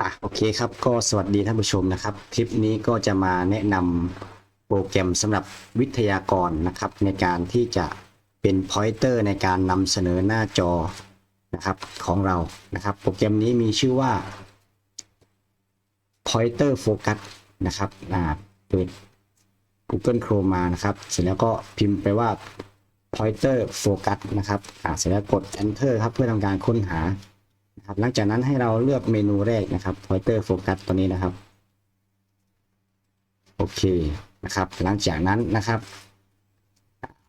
อะโอเคครับก็สวัสดีท่านผู้ชมนะครับ คลิปนี้ก็จะมาแนะนำโปรแกรมสำหรับวิทยากรนะครับ ในการที่จะเป็นพอยเตอร์ในการนำเสนอหน้าจอนะครับของเรานะครับ โปรแกรมนี้มีชื่อว่า Pointer Focus นะครับอ่าเปิด Google Chrome มานะครับ เสร็จแล้วก็พิมพ์ไปว่า Pointer Focus นะครับอ่าเสร็จแล้วกด Enter ครับเพื่อทำการค้นหา ครับหลังจากนั้นให้เราเลือกเมนูแรกนะครับ pointer focus ตัวนี้นะครับ โอเคนะครับ หลังจากนั้นนะครับ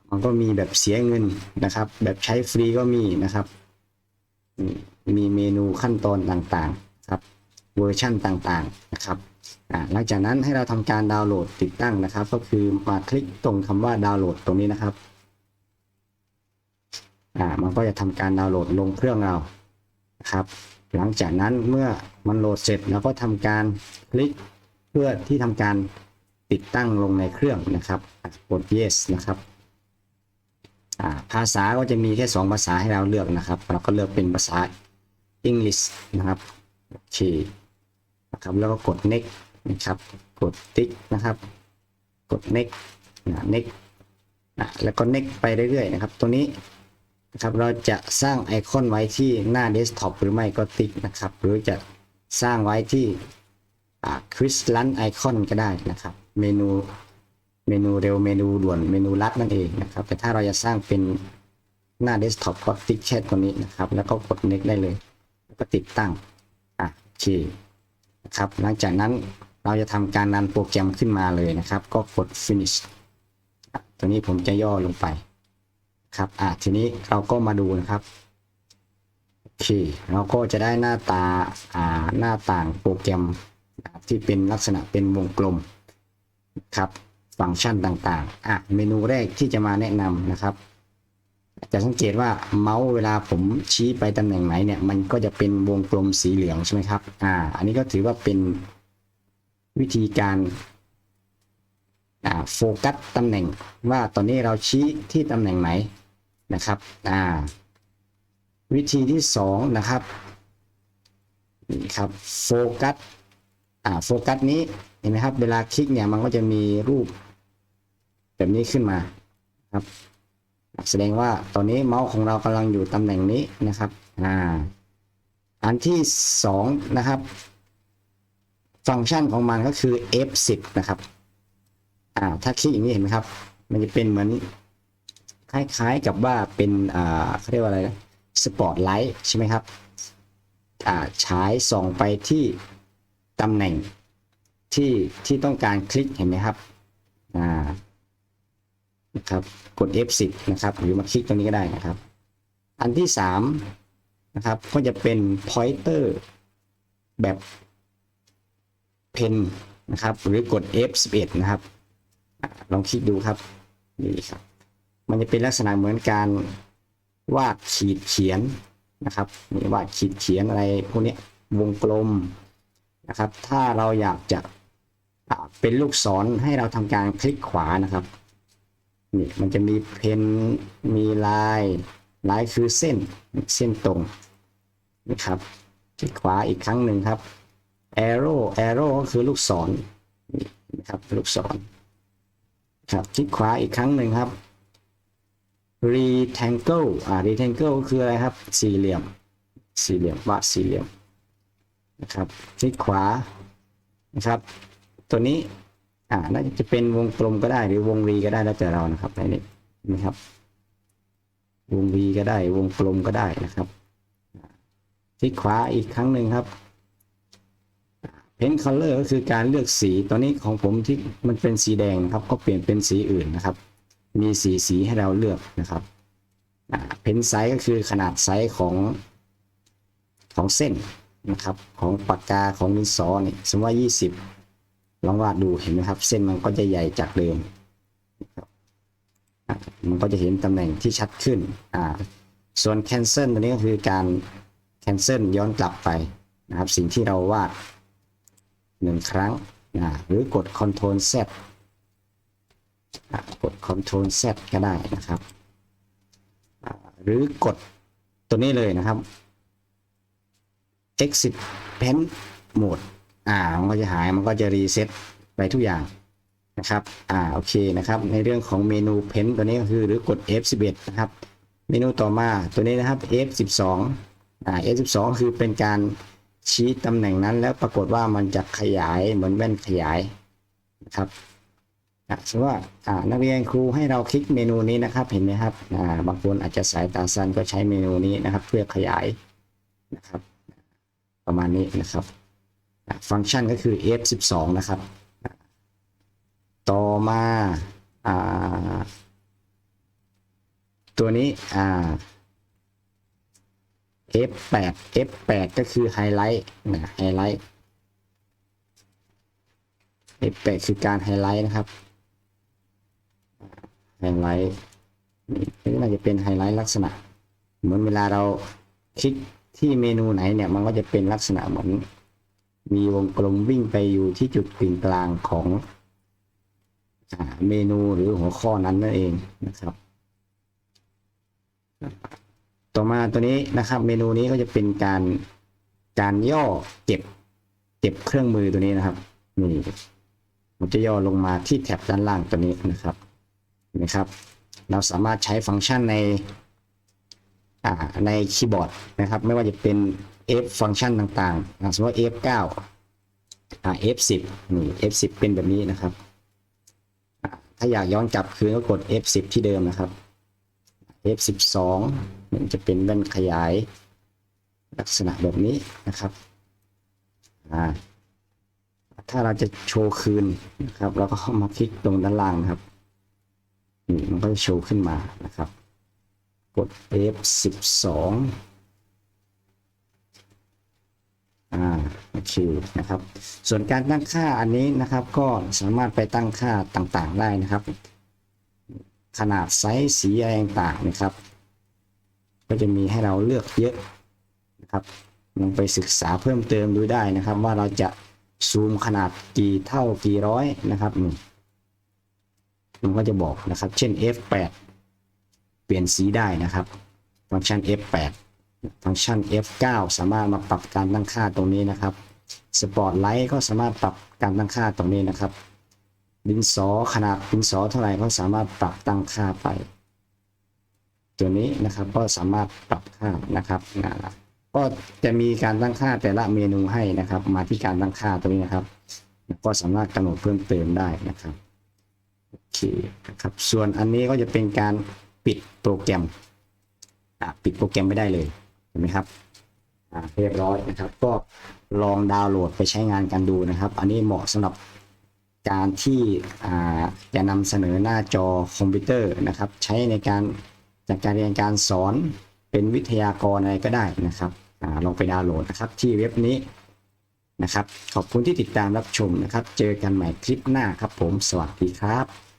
มันก็มีแบบเสียเงินนะครับ แบบใช้ฟรีก็มีนะครับ มีเมนูขั้นตอนต่างๆครับ เวอร์ชั่นต่างๆนะครับหลังจากนั้นให้เราทำการดาวน์โหลดติดตั้งนะครับ ก็คือมาคลิกตรงคำว่าดาวน์โหลดตรงนี้นะครับมันก็จะทำการดาวน์โหลดลงเครื่องเรา นะครับ หลังจากนั้นเมื่อมันโหลดเสร็จเราก็ทำการคลิกเพื่อที่ทำการติดตั้งลงในเครื่องนะครับกด yes นะครับภาษาก็จะมีแค่ 2 ภาษาให้เราเลือกนะครับ เราก็เลือกเป็นภาษา English นะครับโอเคนะครับแล้วก็กด next นะครับ กดติ๊กนะครับ กด next นะ next อะแล้วก็ next ไปเรื่อยๆนะครับ ตัวนี้ นะครับเราจะสร้างไอคอนไว้ที่หน้าเดสก์ท็อปหรือไม่ก็ติ๊กนะครับ หรือจะสร้างไว้ที่คริสลันไอคอนก็ได้นะครับ เมนูเมนูเร็วเมนูด่วนเมนูลัดนั่นเองนะครับ แต่ถ้าเราจะสร้างเป็นหน้าเดสก์ท็อปก็ติ๊กแค่ตัวนี้นะครับ แล้วก็กด next ได้เลยแล้วก็ติดตั้งอะโอเคนะครับ หลังจากนั้นเราจะทำการรันโปรแกรมขึ้นมาเลยนะครับ ก็กด finish ตัวนี้ผมจะย่อลงไป ครับอะทีนี้เราก็มาดูนะครับโอเคเราก็จะได้หน้าตาอ่าหน้าต่างโปรแกรมนะครับที่เป็นลักษณะเป็นวงกลมครับฟังก์ชันต่างๆอะเมนูแรกที่จะมาแนะนำนะครับ จะสังเกตว่าเมาส์เวลาผมชี้ไปตำแหน่งไหนเนี่ย มันก็จะเป็นวงกลมสีเหลืองใช่ไหมครับอ่าอันนี้ก็ถือว่าเป็นวิธีการอ่าโฟกัสตำแหน่งว่าตอนนี้เราชี้ที่ตำแหน่งไหน นะครับอ่าวิธีที่สองนะครับนี่ครับโฟกัสอ่าโฟกัสนี้เห็นไหมครับ เวลาคลิกเนี่ยมันก็จะมีรูป แบบนี้ขึ้นมาครับ แสดงว่าตอนนี้เมาส์ของเรากำลังอยู่ตำแหน่งนี้นะครับอ่าอันที่สองนะครับ ฟังก์ชันของมันก็คือ F10 นะครับอ่าถ้าคลิกอย่างนี้เห็นไหมครับ มันจะเป็นเหมือน คล้ายๆกับว่าเป็นอ่าเขาเรียกว่าอะไรนะสปอตไลท์ใช่ไหมครับอ่าฉายส่องไปที่ตำแหน่งที่ที่ต้องการคลิกเห็นไหมครับอ่านะครับกด F10 นะครับหรือมาคลิกตรงนี้ก็ได้นะครับ อันที่สามนะครับก็จะเป็น pointer แบบเพนนะครับ หรือกด F11 นะครับลองคลิกดูครับนี่ครับ มันจะเป็นลักษณะเหมือนการวาดขีดเขียนนะครับนี่วาดขีดเขียนอะไรพวกนี้วงกลมนะครับ ถ้าเราอยากจะเป็นลูกศรให้เราทำการคลิกขวานะครับนี่มันจะมีเพนมีลายลายคือเส้นเส้นตรงนะครับคลิกขวาอีกครั้งหนึ่งครับ arrow arrow ก็คือลูกศรนี่นะครับลูกศรครับคลิกขวาอีกครั้งหนึ่งครับ rectangle อ่า rectangle คืออะไรครับ สี่เหลี่ยม สี่เหลี่ยมวาดสี่เหลี่ยมนะครับคลิกขวานะครับ ตัวนี้อ่าน่าจะเป็นวงกลมก็ได้หรือวงรีก็ได้แล้วแต่เรานะครับในนี้นะครับ วงรีก็ได้วงกลมก็ได้นะครับคลิกขวาอีกครั้งหนึ่งครับ paint color ก็คือการเลือกสีตัวนี้ของผมที่มันเป็นสีแดงครับ ก็เปลี่ยนเป็นสีอื่นนะครับ มีสีสีให้เราเลือกนะครับเพนไซส์ก็คือขนาดไซส์ของของเส้นนะครับ ของปากกาของดินสอเนี่ยสมมติว่า 20 ลองวาดดูเห็นไหมครับ เส้นมันก็จะใหญ่จากเดิมมันก็จะเห็นตำแหน่งที่ชัดขึ้นอ่าส่วน cancel ตัวนี้ก็คือการ cancel ย้อนกลับไปนะครับ สิ่งที่เราวาดหนึ่งครั้งหรือกด Ctrl Z กด Ctrl Z ก็ได้นะครับ หรือกดตัวนี้เลยนะครับ Exit Pen โหมดอ่ามันก็จะหายมันก็จะรีเซ็ตไปทุกอย่างนะครับอ่าโอเคนะครับ ในเรื่องของเมนูเพนตัวนี้ก็คือหรือกด F11 นะครับ เมนูต่อมาตัวนี้นะครับ F12 อ่า F12 คือเป็นการชี้ตำแหน่งนั้นแล้วปรากฏว่ามันจะขยายเหมือนแว่นขยายนะครับ สมมติว่านักเรียนครูให้เราคลิกเมนูนี้นะครับเห็นไหมครับบางคนอาจจะสายตาสั้นก็ใช้เมนูนี้นะครับ เพื่อขยายนะครับ ประมาณนี้นะครับ ฟังก์ชันก็คือ F12 นะครับ ต่อมาอตัวนี้อ่า F8 F8 ก็คือไฮไลท์นะไฮไลท์ F8 คือการไฮไลท์นะครับ ไฮไลท์นี่น่าจะเป็นไฮไลท์ลักษณะ เหมือนเวลาเราคลิกที่เมนูไหนเนี่ยมันก็จะเป็นลักษณะเหมือน มีวงกลมวิ่งไปอยู่ที่จุดกึ่งกลางของอเมนูหรือหัวข้อนั้นนั่นเองนะครับ ต่อมาตัวนี้นะครับ เมนูนี้ก็จะเป็นการการย่อเก็บเก็บเครื่องมือตัวนี้นะครับนี่มันจะย่อลงมาที่แท็บด้านล่างตัวนี้นะครับ นะครับ เราสามารถใช้ฟังก์ชันในในคีย์บอร์ดนะครับ ไม่ว่าจะเป็น F ฟังก์ชันต่างๆอ่าสมมติว่า F9 F10 นี่ F10 เป็นแบบนี้นะครับ ถ้าอยากย้อนกลับคืนก็กด F10 ที่เดิมนะครับ F12 มันจะเป็นแว่นขยายลักษณะแบบนี้นะครับถ้าเราจะโชว์คืนนะครับ เราก็เข้ามาคลิกตรงด้านล่างครับ นี่มันก็จะโชว์ขึ้นมานะครับ กด F12 อ่าโอเคนะครับ ส่วนการตั้งค่าอันนี้นะครับก็สามารถไปตั้งค่าต่างๆได้นะครับ ขนาดไซส์สีอะไรต่างๆนะครับ ก็จะมีให้เราเลือกเยอะนะครับลองไปศึกษาเพิ่มเติมดูได้นะครับ ว่าเราจะซูมขนาดกี่เท่ากี่ร้อยนะครับ มันก็จะบอกนะครับ เช่น F8 เปลี่ยนสีได้นะครับ ฟังก์ชัน F8 ฟังก์ชัน F9 สามารถมาปรับการตั้งค่าตรงนี้นะครับ Spotlight ก็สามารถปรับการตั้งค่าตรงนี้นะครับดินสอขนาดดินสอเท่าไหร่ก็สามารถปรับตั้งค่าไป ตัวนี้นะครับก็สามารถปรับค่านะครับนะก็จะมีการตั้งค่าแต่ละเมนูให้นะครับ มาที่การตั้งค่าตรงนี้นะครับ ก็สามารถกำหนดเพิ่มเติมได้นะครับ โอเคนะครับส่วนอันนี้ก็จะเป็นการปิดโปรแกรมปิดโปรแกรมไม่ได้เลยเห็นไหมครับเรียบร้อยนะครับ ก็ลองดาวน์โหลดไปใช้งานกันดูนะครับ อันนี้เหมาะสำหรับการที่จะนำเสนอหน้าจอคอมพิวเตอร์นะครับ ใช้ในการจัดการเรียนการสอนเป็นวิทยากรอะไรก็ได้นะครับอลองไปดาวน์โหลดนะครับ ที่เว็บนี้ นะครับ ขอบคุณที่ติดตามรับชมนะครับ เจอกันใหม่คลิปหน้าครับผม สวัสดีครับ